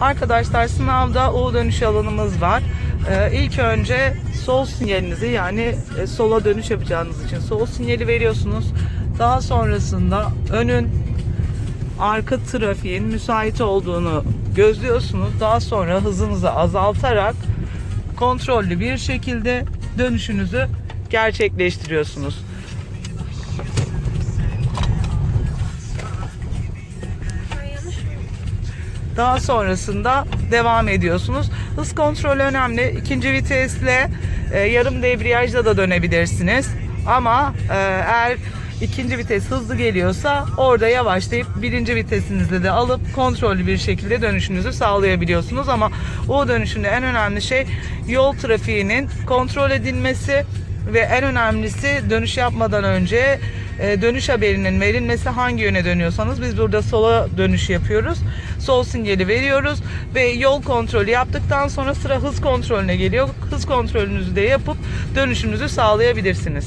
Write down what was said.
Arkadaşlar sınavda U dönüş alanımız var. Ee, ilk önce sol sinyalinizi yani e, sola dönüş yapacağınız için sol sinyali veriyorsunuz. Daha sonrasında önün arka trafiğin müsait olduğunu gözlüyorsunuz. Daha sonra hızınızı azaltarak kontrollü bir şekilde dönüşünüzü gerçekleştiriyorsunuz. Daha sonrasında devam ediyorsunuz. Hız kontrolü önemli. İkinci vitesle e, yarım debriyajla da dönebilirsiniz. Ama e, eğer ikinci vites hızlı geliyorsa orada yavaşlayıp birinci vitesinizle de alıp kontrollü bir şekilde dönüşünüzü sağlayabiliyorsunuz. Ama o dönüşünde en önemli şey yol trafiğinin kontrol edilmesi ve en önemlisi dönüş yapmadan önce dönüş haberinin verilmesi hangi yöne dönüyorsanız biz burada sola dönüş yapıyoruz. Sol sinyali veriyoruz ve yol kontrolü yaptıktan sonra sıra hız kontrolüne geliyor. Hız kontrolünüzü de yapıp dönüşünüzü sağlayabilirsiniz.